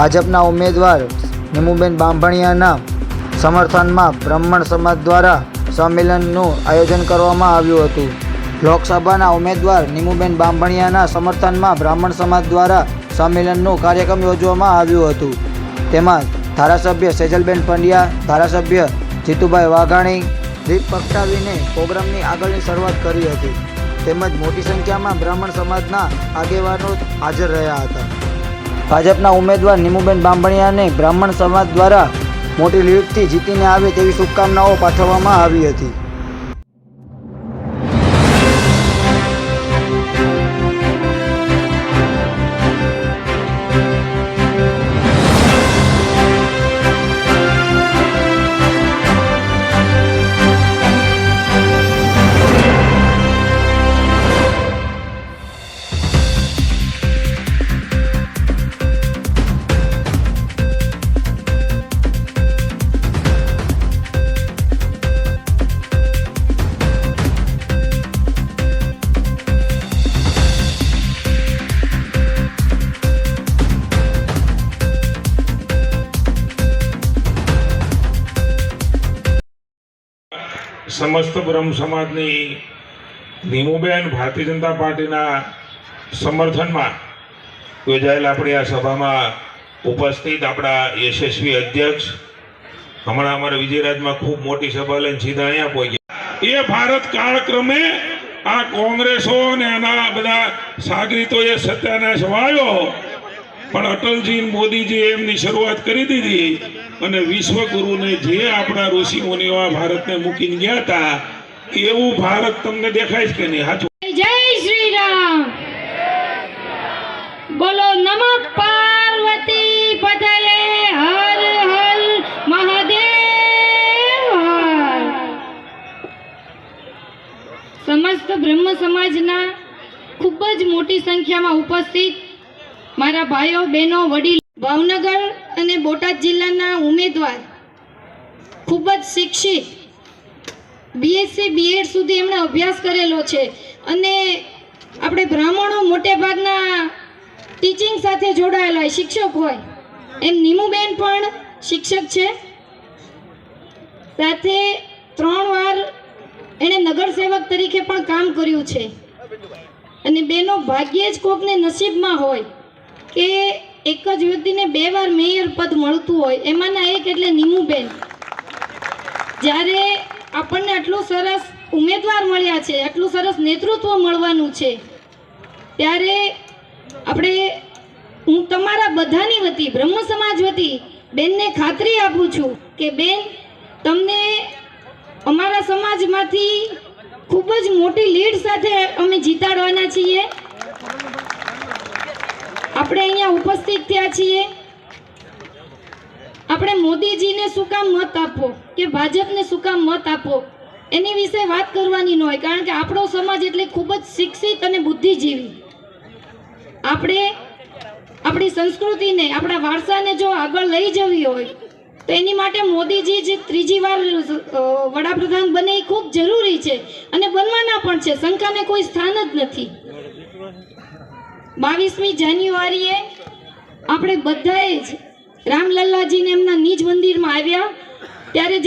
ભાજપના ઉમેદવાર નિમુબેન બાંભણિયાના સમર્થનમાં બ્રાહ્મણ સમાજ દ્વારા સંમેલનનું આયોજન કરવામાં આવ્યું હતું. લોકસભાના ઉમેદવાર નિમુબેન બાંભણિયાના સમર્થનમાં બ્રાહ્મણ સમાજ દ્વારા સંમેલનનું કાર્યક્રમ યોજવામાં આવ્યું હતું. તેમાં ધારાસભ્ય સેજલબેન પંડ્યા, ધારાસભ્ય જીતુભાઈ વાઘાણી દીપ પ્રગટાવીને પ્રોગ્રામની આગળની શરૂઆત કરી હતી. તેમજ મોટી સંખ્યામાં બ્રાહ્મણ સમાજના આગેવાનો હાજર રહ્યા હતા. ભાજપના ઉમેદવાર નિમુબેન બાંભણિયાને બ્રાહ્મણ સમાજ દ્વારા મોટી લીડથી જીતીને આવે તેવી શુભકામનાઓ પાઠવવામાં આવી હતી. સમસ્ત બ્રહ્મ સમાજની નીમુબેન ભારતીય જનતા પાર્ટીના સમર્થનમાં યોજાયેલ આપણી આ સભામાં ઉપસ્થિત આપણા યશસ્વી અધ્યક્ષ, હમણાં અમારા વિજયરાજમાં ખૂબ મોટી સભા લઈને સીધા અહીંયા પહોંચ્યા. એ ભારત કાળક્રમે આ કોંગ્રેસો અને એના બધા સાગરીતોએ સત્યાનાશ વાયો પણ અટલજી મોદીજીએ મોદીજી એમની શરૂઆત કરી દીધી અને વિશ્વગુરુને જે આપણા ઋષિ મુનિઓ આ ભારતને મૂકીને ગયા હતા, એવું ભારત તમને દેખાય છે કે નહીં? રામ બોલો, નમઃ પાર્વતી પતલે હર હર મહાદેવ સમસ્ત બ્રહ્મ સમાજના ખૂબ જ મોટી સંખ્યામાં ઉપસ્થિત મારા ભાઈઓ, બહેનો, વડીલ, ભાવનગર અને બોટાદ જિલ્લાના ઉમેદવાર, ખૂબ જ શિક્ષિત બીએસસી બીએડ સુધી એમણે અભ્યાસ કરેલો છે અને આપણે બ્રાહ્મણો મોટે ભાગના ટીચિંગ સાથે જોડાયેલા હોય, શિક્ષક હોય. એમ નીમુબેન પણ શિક્ષક છે. સાથે ત્રણ વાર એણે નગરસેવક તરીકે પણ કામ કર્યું છે. અને બેનો ભાગ્યે જ કોકને નસીબમાં હોય. કે એક જ વ્યક્તિને બે વાર મેયર પદ મળતું હોય, એમાંના એક એટલે નીમુબેન. જ્યારે આપણને આટલું સરસ ઉમેદવાર મળ્યા છે, આટલું સરસ નેતૃત્વ મળવાનું છે, ત્યારે આપણે હું તમારા બધાની વતી, બ્રહ્મ સમાજ વતી, બેનને ખાતરી આપું છું કે બેન, તમને અમારા સમાજમાંથી ખૂબ જ મોટી લીડ સાથે અમે જીતાડવાના છીએ. આપણે અહીંયા ઉપસ્થિત થયા છીએ. આપણે મોદીજીને શું કામ મત આપવો કે ભાજપને શું કામ મત આપવો એની વિશે વાત કરવાની ન હોય, કારણ કે આપણો સમાજ એટલે ખૂબ જ શિક્ષિત અને બુદ્ધિજીવી. આપણે આપણી સંસ્કૃતિને, આપણા વારસાને જો આગળ લઈ જવી હોય, તો એની માટે મોદીજી જે ત્રીજી વાર વડાપ્રધાન બને એ ખૂબ જરૂરી છે. અને બનવાના પણ છે, શંકાને કોઈ સ્થાન જ નથી. બાવીસમી જાન્યુઆરીએ આપણે બધાએ જ રામલલ્લાજીને એમના નિજ મંદિરમાં આવ્યા. ત્યારે